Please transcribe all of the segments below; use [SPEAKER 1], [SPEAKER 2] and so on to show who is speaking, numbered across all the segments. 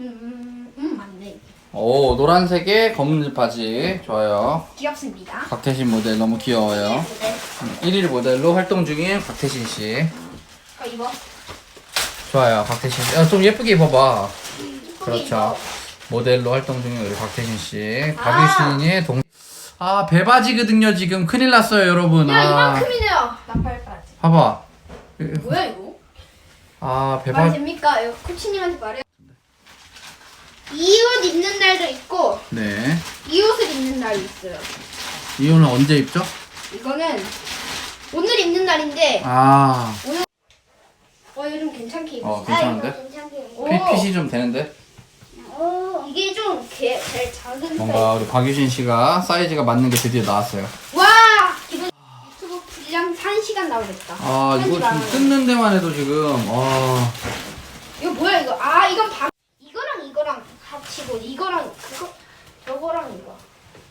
[SPEAKER 1] 음, 음 맞네.
[SPEAKER 2] 오 노란색에 검은 바지 좋아요.
[SPEAKER 1] 귀엽습니다.
[SPEAKER 2] 곽태신 모델 너무 귀여워요.
[SPEAKER 1] 네.
[SPEAKER 2] 1일 모델로 활동 중인 곽태신 씨.
[SPEAKER 1] 어, 이거.
[SPEAKER 2] 좋아요, 곽태신 씨. 아, 좀 예쁘게 입어봐.
[SPEAKER 1] 이쁘게
[SPEAKER 2] 그렇죠.
[SPEAKER 1] 입어.
[SPEAKER 2] 모델로 활동 중인 우리 곽태신 씨.
[SPEAKER 1] 아.
[SPEAKER 2] 박유신의 동. 아 배바지거든요 지금 큰일 났어요 여러분.
[SPEAKER 1] 야,
[SPEAKER 2] 아
[SPEAKER 1] 이만큼이네요. 나팔바지.
[SPEAKER 2] 봐봐.
[SPEAKER 1] 뭐야 이거? 아말
[SPEAKER 2] 배바.
[SPEAKER 1] 됩니까? 이거 코치님한테 말해요. 이 옷 입는 날도 있고
[SPEAKER 2] 네.
[SPEAKER 1] 이 옷을 입는 날이 있어요.
[SPEAKER 2] 이 오늘 언제 입죠?
[SPEAKER 1] 이거는 오늘 입는 날인데
[SPEAKER 2] 아.
[SPEAKER 1] 어 이거 좀 괜찮게 입었어.
[SPEAKER 2] 어 괜찮은데?
[SPEAKER 1] 괜찮게.
[SPEAKER 2] 핏- 핏이 좀 되는데?
[SPEAKER 1] 오, 이게 좀 개, 제일 작은
[SPEAKER 2] 뭔가 우리 박유신 씨가 사이즈가 맞는 게 드디어 나왔어요.
[SPEAKER 1] 사이즈. 와! 기분 유튜브 분량 1시간 나오겠다. 아한
[SPEAKER 2] 이거. 지금 뜯는 데만 해도 지금 아
[SPEAKER 1] 이거 뭐야 이거? 아 이건 밥 이거랑 이거랑 합치고 이거랑 그거 저거랑 이거.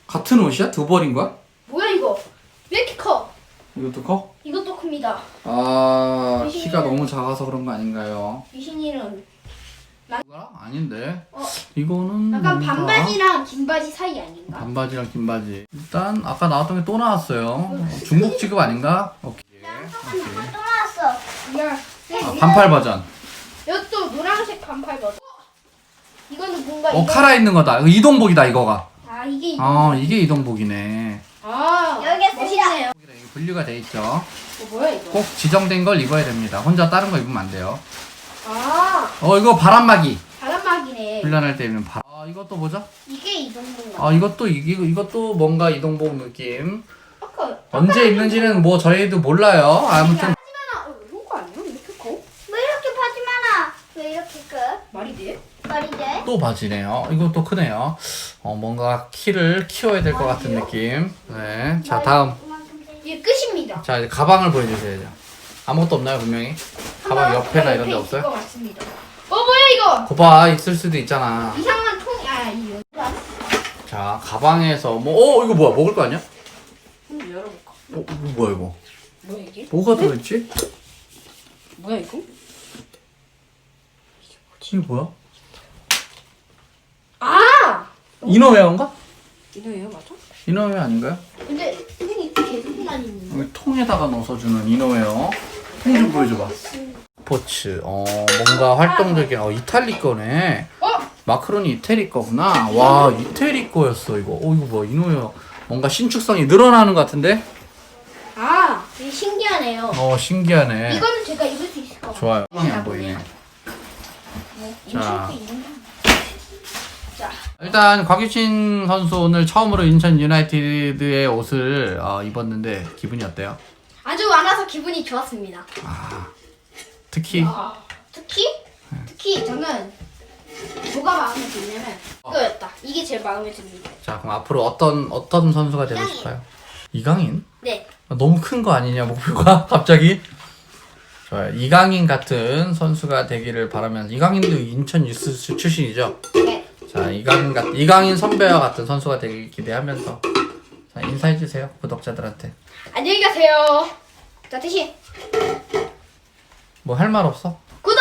[SPEAKER 2] 같은 옷이야? 두 벌인 거야?
[SPEAKER 1] 뭐야 이거? 왜 이렇게 커?
[SPEAKER 2] 이것도 커?
[SPEAKER 1] 이것도 큽니다.
[SPEAKER 2] 아 키가 너무 작아서 그런 거 아닌가요?
[SPEAKER 1] 미신이는
[SPEAKER 2] 이거랑 아닌데
[SPEAKER 1] 어
[SPEAKER 2] 이거는
[SPEAKER 1] 약간
[SPEAKER 2] 뭔가-
[SPEAKER 1] 반바지랑 긴 바지 사이 아닌가?
[SPEAKER 2] 반바지랑 긴 바지 일단 아까 나왔던 게 또 나왔어요 중국 지급 아닌가? 오케이 오케이
[SPEAKER 3] 또 나왔어.
[SPEAKER 1] 야,
[SPEAKER 2] 아, 반팔 버전
[SPEAKER 1] 이것도 노란색 반팔 버전. 이거는 뭔가
[SPEAKER 2] 어
[SPEAKER 1] 이거-
[SPEAKER 2] 카라 있는 거다 이거 이동복이다 이거가
[SPEAKER 1] 아 이게
[SPEAKER 2] 아 이게 이동복이네
[SPEAKER 1] 아
[SPEAKER 3] 여기 있습니다.
[SPEAKER 1] 멋있네요.
[SPEAKER 2] 이게 분류가 돼 있죠
[SPEAKER 1] 어, 뭐야 이거?
[SPEAKER 2] 꼭 지정된 걸 입어야 됩니다 혼자 다른 거 입으면 안 돼요
[SPEAKER 1] 아
[SPEAKER 2] 어 이거 바람막이
[SPEAKER 1] 바람막이네.
[SPEAKER 2] 훈련할 때 입는 바람 아 이것도 뭐죠?
[SPEAKER 1] 이게 이 정도인가?
[SPEAKER 2] 아 이것도 이, 이거- 이것도 뭔가 이동복 느낌
[SPEAKER 1] 아까
[SPEAKER 2] 언제 입는지는 뭐 저희도 몰라요 아무튼
[SPEAKER 1] 하지만 어, 이런 거 아니야? 왜 이렇게 커?
[SPEAKER 3] 왜 이렇게 바지 많아? 왜 이렇게 크?
[SPEAKER 1] 말이 돼?
[SPEAKER 3] 머리대?
[SPEAKER 2] 또 바지네요 이것도 크네요 어 뭔가 키를 키워야 될 것 같은 느낌 네 자 다음
[SPEAKER 3] 이만큼 돼.
[SPEAKER 1] 이게 끝입니다.
[SPEAKER 2] 자 이제 가방을 보여주세요 아무것도 없나요 분명히? 가방 옆에나 이런 데 없어요?
[SPEAKER 1] 같습니다. 어 뭐야 이거?
[SPEAKER 2] 거봐 있을 수도 있잖아
[SPEAKER 1] 이상한 통이 아이 여자.
[SPEAKER 2] 자 가방에서 뭐 어 이거 뭐야 먹을 거 아니야?
[SPEAKER 1] 한번 열어볼까?
[SPEAKER 2] 어 이거 뭐야 이거
[SPEAKER 1] 뭐야 이게?
[SPEAKER 2] 뭐가 들어있지?
[SPEAKER 1] 뭐야 이거?
[SPEAKER 2] 이게 뭐야?
[SPEAKER 1] 아
[SPEAKER 2] 이너웨어인가?
[SPEAKER 1] 이거예요 맞아?
[SPEAKER 2] 이너웨어 아닌가요?
[SPEAKER 1] 근데 선생님 계속 다니는
[SPEAKER 2] 여기 통에다가 넣어서 주는 이너웨어 통 좀 보여줘봐 스포츠 어 뭔가 활동적인 어 이탈리 거네
[SPEAKER 1] 어?
[SPEAKER 2] 마크로니 이태리 거구나 와 이태리 거였어 이거 어 이거 뭐야 이너웨어 뭔가 신축성이 늘어나는 것 같은데
[SPEAKER 1] 아 되게 신기하네요.
[SPEAKER 2] 어 신기하네
[SPEAKER 1] 이거는 제가 입을 수 있을 것 같아요.
[SPEAKER 2] 좋아요 상황이 안 보이네
[SPEAKER 1] 뭐,
[SPEAKER 2] 자.
[SPEAKER 1] 있는
[SPEAKER 2] 일단 곽유신 선수 오늘 처음으로 인천 유나이티드의 옷을 어, 입었는데 기분이 어때요?
[SPEAKER 1] 아주 많아서 기분이 좋았습니다.
[SPEAKER 2] 특히
[SPEAKER 1] 특히 특히 저는 뭐가 마음에 들냐면 이거였다. 이게 제일 마음에 듭니다.
[SPEAKER 2] 자 그럼 앞으로 어떤 어떤 선수가 되고
[SPEAKER 3] 이강인.
[SPEAKER 2] 싶어요? 이강인?
[SPEAKER 1] 네.
[SPEAKER 2] 아, 너무 큰 거 아니냐 목표가 갑자기 좋아요 이강인 같은 선수가 되기를 바라면서 이강인도 인천 유스 출신이죠
[SPEAKER 1] 네.
[SPEAKER 2] 자 이강인 같 이강인 선배와 같은 선수가 되길 기대하면서 자 인사해 주세요 구독자들한테
[SPEAKER 1] 안녕히 가세요. 자, 대신
[SPEAKER 2] 뭐 할 말 없어?
[SPEAKER 1] 구독!